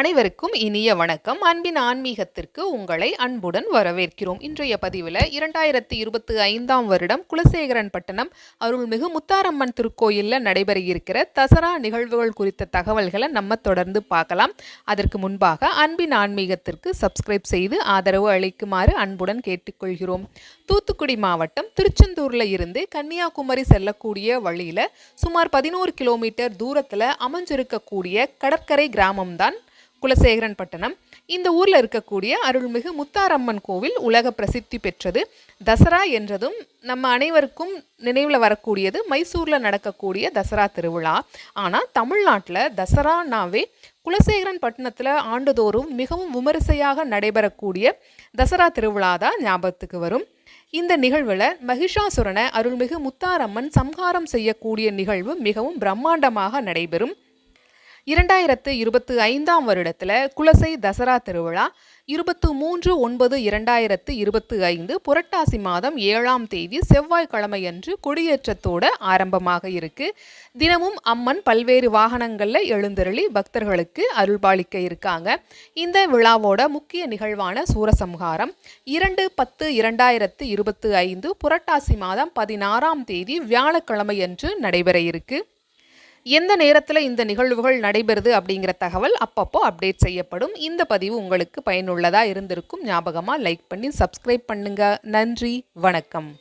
அனைவருக்கும் இனிய வணக்கம். அன்பின் ஆன்மீகத்திற்கு உங்களை அன்புடன் வரவேற்கிறோம். இன்றைய பதிவில் இரண்டாயிரத்தி இருபத்தி ஐந்தாம் வருடம் குலசேகரன் பட்டணம் அருள்மிகு முத்தாரம்மன் திருக்கோயிலில் நடைபெற இருக்கிற தசரா நிகழ்வுகள் குறித்த தகவல்களை நம்ம தொடர்ந்து பார்க்கலாம். அதற்கு முன்பாக அன்பின் ஆன்மீகத்திற்கு சப்ஸ்கிரைப் செய்து ஆதரவு அளிக்குமாறு அன்புடன் கேட்டுக்கொள்கிறோம். தூத்துக்குடி மாவட்டம் திருச்செந்தூரில் இருந்து கன்னியாகுமரி செல்லக்கூடிய வழியில் சுமார் பதினோரு கிலோமீட்டர் தூரத்தில் அமைஞ்சிருக்கக்கூடிய கடற்கரை கிராமம்தான் குலசேகரன் பட்டணம் இந்த ஊரில் இருக்கக்கூடிய அருள்மிகு முத்தாரம்மன் கோவில் உலக பிரசித்தி பெற்றது. தசரா என்றதும் நம்ம அனைவருக்கும் நினைவில் வரக்கூடியது மைசூரில் நடக்கக்கூடிய தசரா திருவிழா. ஆனால் தமிழ்நாட்டில் தசரானாவே குலசேகரன் பட்டணத்தில் ஆண்டுதோறும் மிகவும் விமரிசையாக நடைபெறக்கூடிய தசரா திருவிழா தான் ஞாபகத்துக்கு வரும். இந்த நிகழ்வில் மகிஷாசுரனை அருள்மிகு முத்தாரம்மன் சம்ஹாரம் செய்யக்கூடிய நிகழ்வு மிகவும் பிரம்மாண்டமாக நடைபெறும். இரண்டாயிரத்து இருபத்தி ஐந்தாம் வருடத்தில் குலசை தசரா திருவிழா இருபத்து மூன்று ஒன்பது இரண்டாயிரத்து இருபத்தி ஐந்து புரட்டாசி மாதம் ஏழாம் தேதி செவ்வாய்க்கிழமையன்று கொடியேற்றத்தோடு ஆரம்பமாக இருக்கு. தினமும் அம்மன் பல்வேறு வாகனங்களில் எழுந்தருளி பக்தர்களுக்கு அருள்பாலிக்க இருக்காங்க. இந்த விழாவோட முக்கிய நிகழ்வான சூரசம்ஹாரம் இரண்டு பத்து இரண்டாயிரத்து இருபத்தி ஐந்து புரட்டாசி மாதம் பதினாறாம் தேதி வியாழக்கிழமையன்று நடைபெற இருக்கு. எந்த நேரத்தில் இந்த நிகழ்வுகள் நடைபெறுது அப்படிங்கிற தகவல் அப்பப்போ அப்டேட் செய்யப்படும். இந்த பதிவு உங்களுக்கு பயனுள்ளதாக இருந்திருக்கும். ஞாபகமாக லைக் பண்ணி சப்ஸ்கிரைப் பண்ணுங்கள் நன்றி. வணக்கம்.